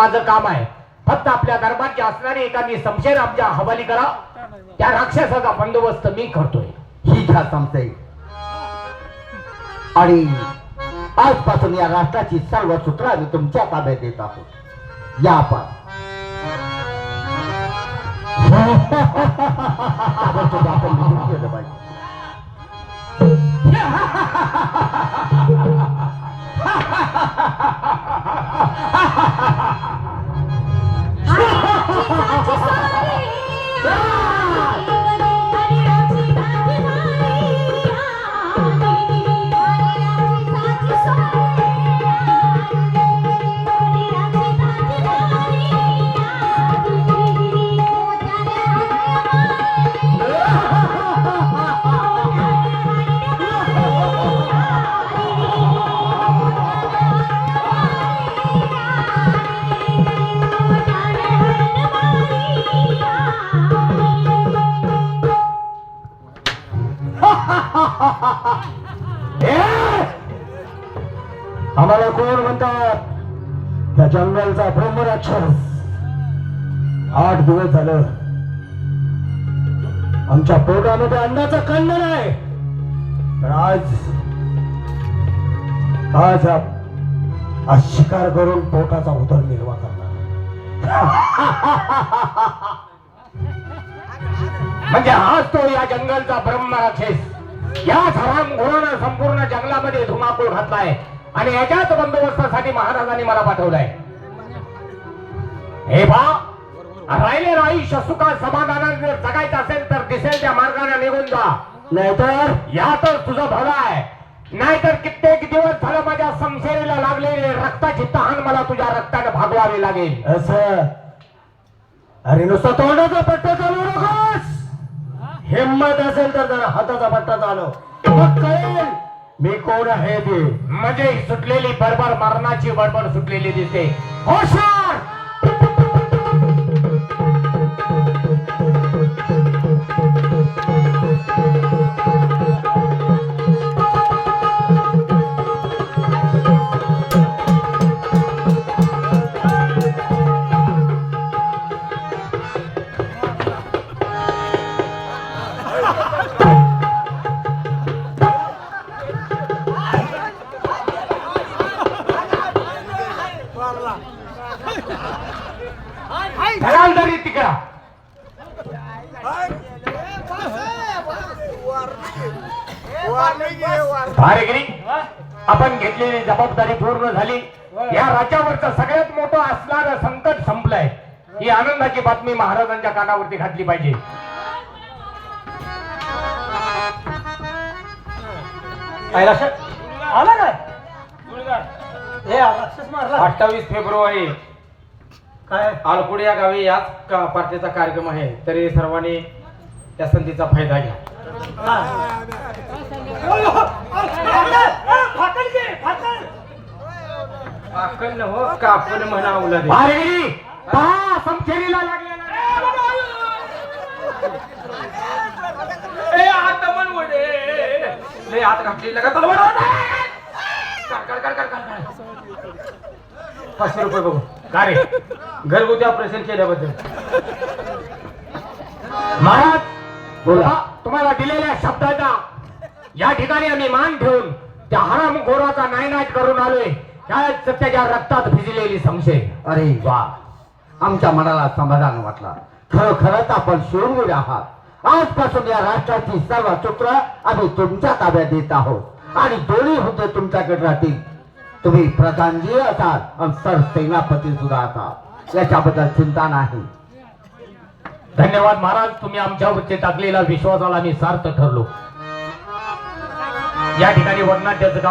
माझं काम आहे. फक्त आपल्या दरबारचे असणारे एखादी समशेर आमच्या हवाली करा. त्या राक्षसाचा बंदोबस्त मी करतोय. ही घ्या समजे आणि आजपासून या राष्ट्राची सर्व सूत्र आम्ही तुमच्या ताब्यात देत आहोत. या आपण आपण निघून गेलं पाहिजे. आम्हाला कोण म्हणतात? त्या जंगलचा ब्रह्मराक्षस. आठ दिवस झालं. आमच्या पोटामध्ये अंडाचा कन्न नाही तर आज आज आज शिकार करून पोटाचा उदरनिर्वाह करणार म्हणजे आज तो या जंगलचा ब्रह्मराक्षस. या घोरानं संपूर्ण जंगलामध्ये धुमाकूळ घातलाय. आणि याच्याच बंदोबस्तासाठी महाराजांनी मला पाठवलंय. हे बा राहिले आयुष्य सुखात समाधानाने जर जगायचं असेल तर दिसेल त्या मार्गाने निघून जा. नाहीतर यातच तुझं भलं आहे. नाहीतर कित्येक दिवस झालं माझ्या संशयला लागलेले रक्ताची तहान मला तुझ्या रक्ताने भागवावी लागेल. असं. अरे नुसतं तोंडाचा पट्टा हिम्मत असेल तर जरा हाताचा पट्टा चालव. मग कळेल मी कोण आहे ते. म्हणजे सुटलेली बडबड मरणाची बडबड सुटलेली दिसते. होशा तरी तिकडा. भारेगिरी आपण घेतलेली जबाबदारी पूर्ण झाली. या राज्यावरचं सगळ्यात मोठं असणारं संकट संपलंय. ही आनंदाची बातमी महाराजांच्या कानावरती घातली पाहिजे. आला काय? हे राक्षस मारला. अठ्ठावीस फेब्रुवारी. काय? आलकुड या गावी याच का- पार्टीचा कार्यक्रम आहे तरी सर्वांनी त्या संधीचा फायदा घ्या. काकण न हो म्हणा उलट. भारेगिरी पहा समखेरीला लागलेला. ए आत मन वडे ले आत घातली लगा तलवार काढ काढ काढ काढ काढ. पाचशे रुपये बघू का रे? घरगुती ऑपरेशन केल्याबद्दल. महाराज बोला. तुम्हाला दिलेल्या शब्दाचा या ठिकाणी आम्ही मान ठेवून त्या हराम गोराचा नायनाट करून आलोय. त्याच त्याच्या रक्तात भिजलेली संशय. अरे वा. आमच्या मनाला समाधान वाटला. खरोखरच आपण शूरवीर आहात. आजपासून या राष्ट्राची सर्व सूत्र आम्ही तुमच्या ताब्यात देत आहोत. आणि दोन्ही हुद्दे तुमच्याकडे राहतील. तुम्ही प्रधानजी असाल आणि सर सेनापती सुद्धा असाल. याच्याबद्दल चिंता नाही. धन्यवाद महाराज तुम्ही आमच्यावरती टाकलेला विश्वासाला मी सार्थ ठरलो. या ठिकाणी वडनाट्याचं काम